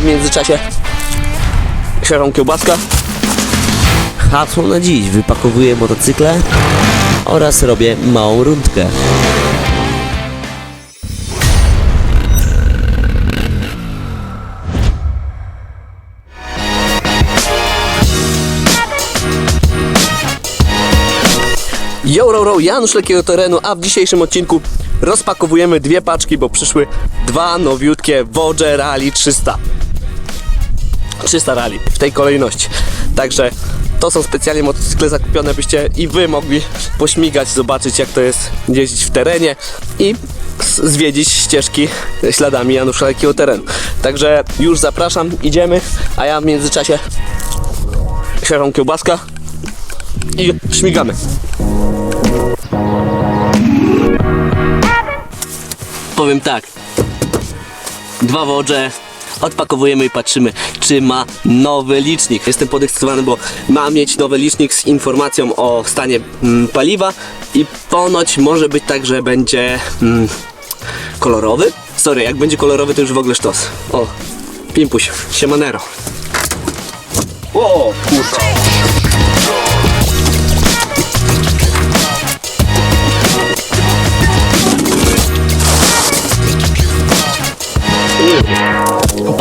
w międzyczasie siaram kiełbaska. Hasło na dziś. Wypakowuję motocykle oraz robię małą rundkę. Yo, ro, ro, Janusz Lekkiego Terenu, a w dzisiejszym odcinku rozpakowujemy dwie paczki, bo przyszły dwa nowiutkie Vogue Rally 300. 300 rally w tej kolejności. Także to są specjalnie motocykle zakupione, byście i wy mogli pośmigać, zobaczyć jak to jest jeździć w terenie i zwiedzić ścieżki śladami Janusza Lekkiego Terenu. Także już zapraszam, idziemy, a ja w międzyczasie siaram kiełbaska i śmigamy. Powiem tak. Dwa woże. Odpakowujemy i patrzymy, czy ma nowy licznik. Jestem podekscytowany, bo ma mieć nowy licznik z informacją o stanie mm, paliwa i ponoć może być tak, że będzie mm, kolorowy. Sorry, jak będzie kolorowy, to już w ogóle sztos. O, pimpuś, siemanero. O, kurczę.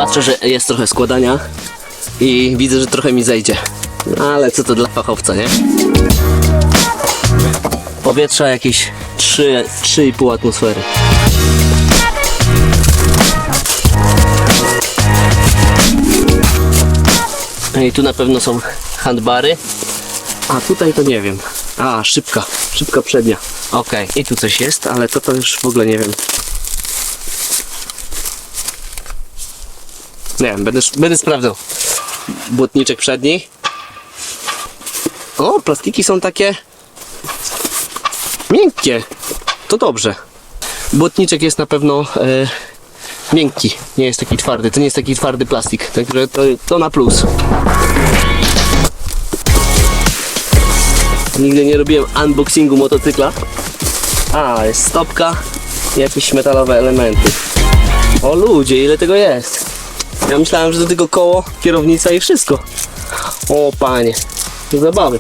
Patrzę, że jest trochę składania i widzę, że trochę mi zejdzie. Ale co to dla fachowca, nie? Powietrza jakieś 3, 3,5 atmosfery. No I tu na pewno są handbary. A tutaj to nie wiem. A, szybka, szybka przednia. Okej, i tu coś jest, ale to to już w ogóle nie wiem. Nie wiem, będę, będę sprawdzał. Błotniczek przedni. O, plastiki są takie miękkie. To dobrze. Błotniczek jest na pewno e, miękki. Nie jest taki twardy. To nie jest taki twardy plastik. Także to, to na plus. Nigdy nie robiłem unboxingu motocykla. A, jest stopka i jakieś metalowe elementy. O ludzie, ile tego jest? Ja myślałem, że to tylko koło, kierownica i wszystko. O panie, to zabawy.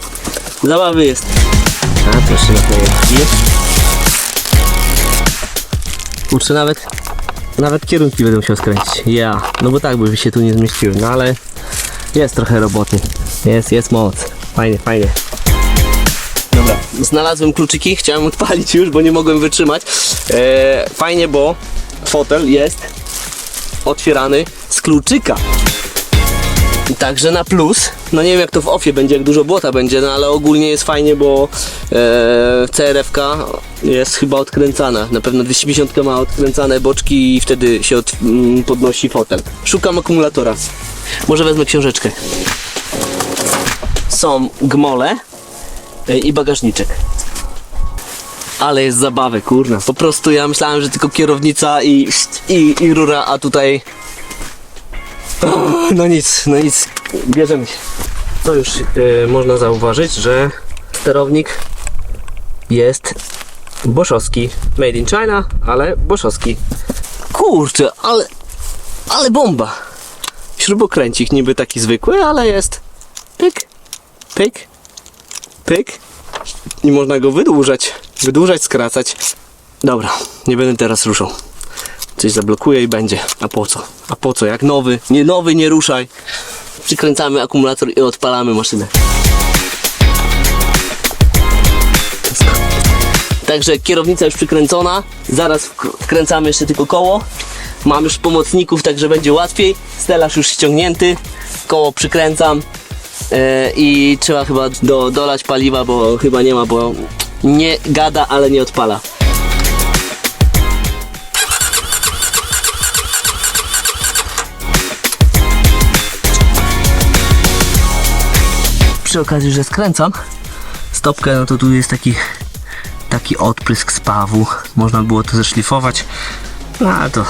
Zabawy jest. A proszę na projekcji. Kurczę, nawet, nawet kierunki będę musiał skręcić. Ja, no bo tak by się tu nie zmieściły, no ale jest trochę roboty. Jest, jest moc. Fajnie, fajnie. Dobra, znalazłem kluczyki, chciałem odpalić już, bo nie mogłem wytrzymać. Eee, fajnie, bo fotel jest otwierany z kluczyka. Także na plus, no nie wiem jak to w ofie będzie, jak dużo błota będzie, no ale ogólnie jest fajnie, bo e, CRF jest chyba odkręcana. Na pewno 250 ma odkręcane boczki i wtedy się od, mm, podnosi fotel. Szukam akumulatora. Może wezmę książeczkę. Są gmole e, i bagażniczek. Ale jest zabawy, kurna. Po prostu ja myślałem, że tylko kierownica i, i, i rura, a tutaj... O, no nic, no nic, bierzemy się. To już e, można zauważyć, że sterownik jest boszowski. Made in China, ale boszowski. Kurczę, ale... Ale bomba! Śrubokręcik niby taki zwykły, ale jest... Pyk, pyk, pyk i można go wydłużać, wydłużać, skracać. Dobra, nie będę teraz ruszał. Coś zablokuję i będzie. A po co? A po co? Jak nowy? Nie nowy, nie ruszaj. Przykręcamy akumulator i odpalamy maszynę. Także kierownica już przykręcona. Zaraz wk- wkręcamy jeszcze tylko koło. Mam już pomocników, także będzie łatwiej. Stelaż już ściągnięty. Koło przykręcam. E, I trzeba chyba do, dolać paliwa, bo chyba nie ma, bo nie gada, ale nie odpala. Przy okazji, że skręcam stopkę, no to tu jest taki taki odprysk spawu. Można było to zeszlifować. No ale to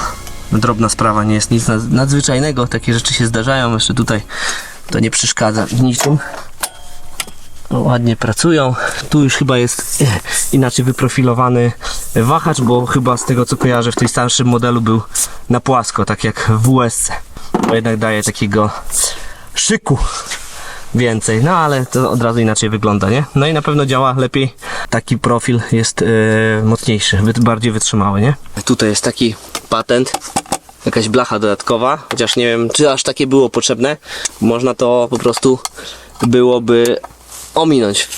drobna sprawa, nie jest nic nad- nadzwyczajnego. Takie rzeczy się zdarzają. Jeszcze tutaj to nie przeszkadza niczym. No, ładnie pracują. Tu już chyba jest eh, inaczej wyprofilowany wahacz, bo chyba z tego co kojarzę w tej starszym modelu był na płasko, tak jak w USC. bo jednak daje takiego szyku więcej, no ale to od razu inaczej wygląda, nie? No i na pewno działa lepiej, taki profil jest yy, mocniejszy, bardziej wytrzymały, nie? Tutaj jest taki patent, jakaś blacha dodatkowa, chociaż nie wiem, czy aż takie było potrzebne, można to po prostu byłoby ominąć,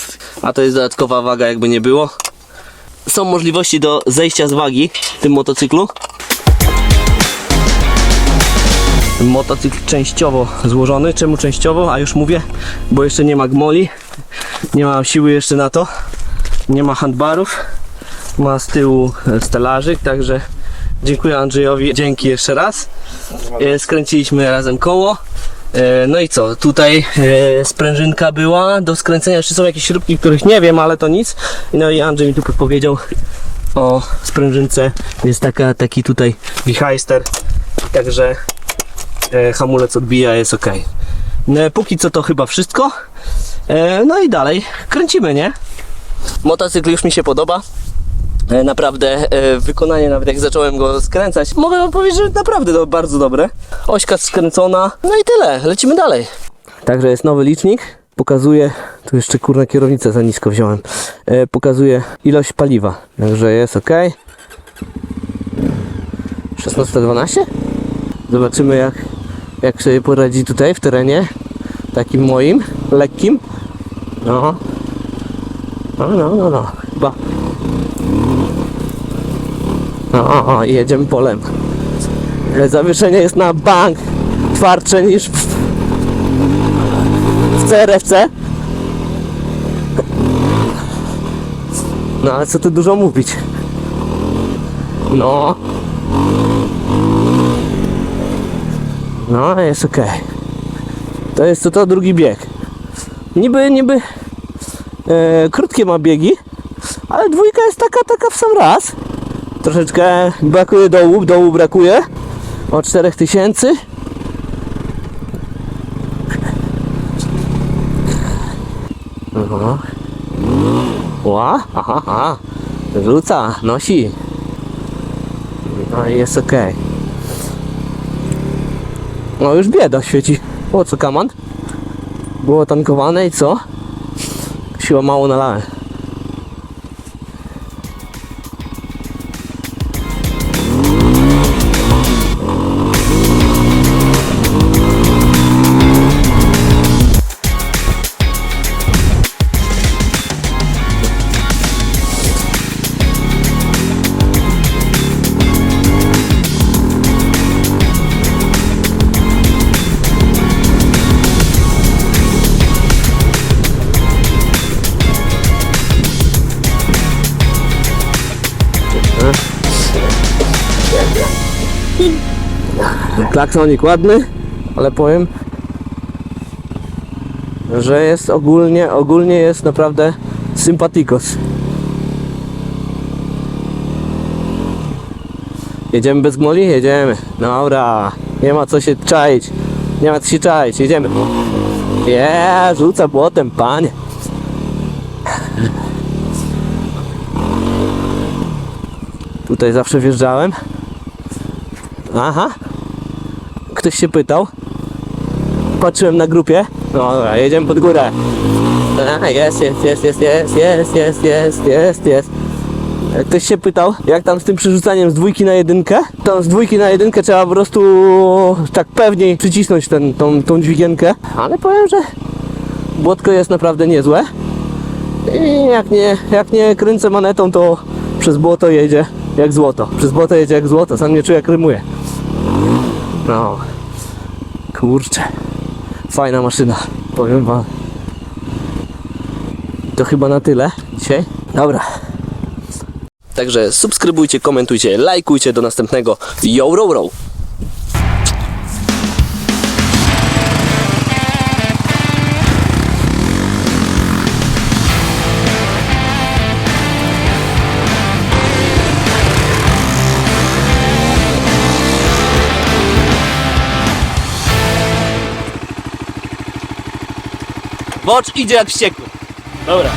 a to jest dodatkowa waga jakby nie było. Są możliwości do zejścia z wagi w tym motocyklu, motocykl częściowo złożony. Czemu częściowo? A już mówię, bo jeszcze nie ma gmoli, nie ma siły jeszcze na to, nie ma handbarów, ma z tyłu stelażyk, także dziękuję Andrzejowi, dzięki jeszcze raz. E, Skręciliśmy razem koło. E, No i co, tutaj e, sprężynka była do skręcenia, jeszcze są jakieś śrubki, których nie wiem, ale to nic. No i Andrzej mi tu podpowiedział o sprężynce, jest taka, taki tutaj wichajster, także e, hamulec odbija, jest ok. E, póki co to chyba wszystko. No i dalej kręcimy, nie? Motocykl już mi się podoba. E, Naprawdę e, wykonanie, nawet jak zacząłem go skręcać, mogę wam powiedzieć, że naprawdę bardzo dobre. Ośka skręcona, no i tyle, lecimy dalej. Także jest nowy licznik, pokazuje, tu jeszcze kurna kierownicę za nisko wziąłem, e, pokazuje ilość paliwa, także jest ok. 16.12? Zobaczymy jak, jak sobie poradzi tutaj w terenie takim moim, lekkim. No. No, no, no, no. Chyba. No, o, o, jedziemy polem. Zawieszenie jest na bank twardsze niż w, w CRFC. No ale co tu dużo mówić. No. No, jest ok. To jest to, to drugi bieg. Niby, niby e, krótkie ma biegi, ale dwójka jest taka, taka w sam raz. Troszeczkę brakuje dołu, dołu brakuje. O 4000. No. Ła, aha, aha. Rzuca, nosi. No i jest ok. No już bieda świeci. O co kamant? Było tankowane i co? Siła mało nalałem. Klaksonik ładny, ale powiem, że jest ogólnie, ogólnie jest naprawdę sympatikos. Jedziemy bez gmoli? Jedziemy. Dobra, nie ma co się czaić. Nie ma co się czaić, jedziemy. Je, rzuca błotem, panie. Tutaj zawsze wjeżdżałem. Aha. Ktoś się pytał. Patrzyłem na grupie. No dobra, jedziemy pod górę. Jest, jest, jest, jest, jest, jest, jest, jest, jest, jest. Ktoś się pytał, jak tam z tym przerzucaniem z dwójki na jedynkę. Tam z dwójki na jedynkę trzeba po prostu tak pewniej przycisnąć ten, tą, tą dźwigienkę. Ale powiem, że błotko jest naprawdę niezłe. I jak nie, jak nie kręcę manetą, to przez błoto jedzie jak złoto. Przez błoto jedzie jak złoto. Sam nie czuję jak rymuje. No. Kurczę. Fajna maszyna. Powiem wam. To chyba na tyle dzisiaj. Dobra. Także subskrybujcie, komentujcie, lajkujcie. Do następnego. Yo, row, row. Wocz idzie jak wściekły. Dobra.